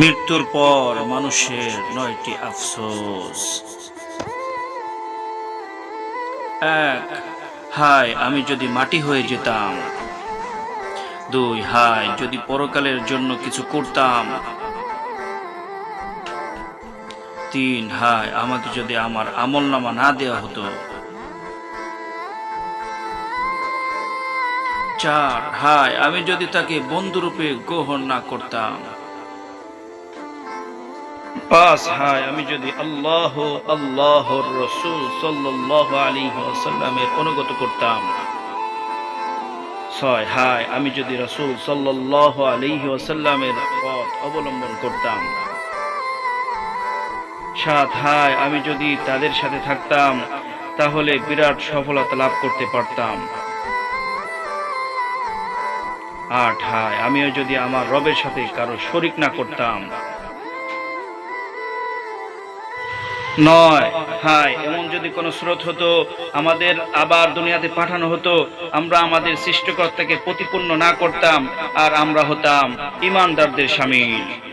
মৃত্যুর পর মানুষের নয়টি আফসোস। এক, হায়, আমি যদি মাটি হয়ে যেতাম। দুই, হায়, যদি পরকালের জন্য কিছু করতাম। তিন, হায়, আমাকে যদি আমার আমল নামা না দেওয়া হতো। চার, হায়, আমি যদি তাকে বন্ধুরূপে গ্রহণ না করতাম। হায়। আমি যদি আল্লাহ রসুল সাল্লাহ আলী সাল্লামের অনুগত করতাম। ছয়, হায়, আমি যদি রসুল সাল্লাহ আলী ওসাল্লামের পথ অবলম্বন করতাম। সাত, হায়, আমি যদি তাদের সাথে থাকতাম, তাহলে বিরাট সফলতা লাভ করতে পারতাম। আট, হায়, আমিও যদি আমার রবের সাথে কারও শরিক না করতাম নয়। হায়, এমন যদি কোনো স্রোত হতো, আমাদের আবার দুনিয়াতে পাঠানো হতো, আমরা আমাদের সৃষ্টিকর্তাকে প্রতিপূর্ণ না করতাম, আর আমরা হতাম ইমানদারদের সামিল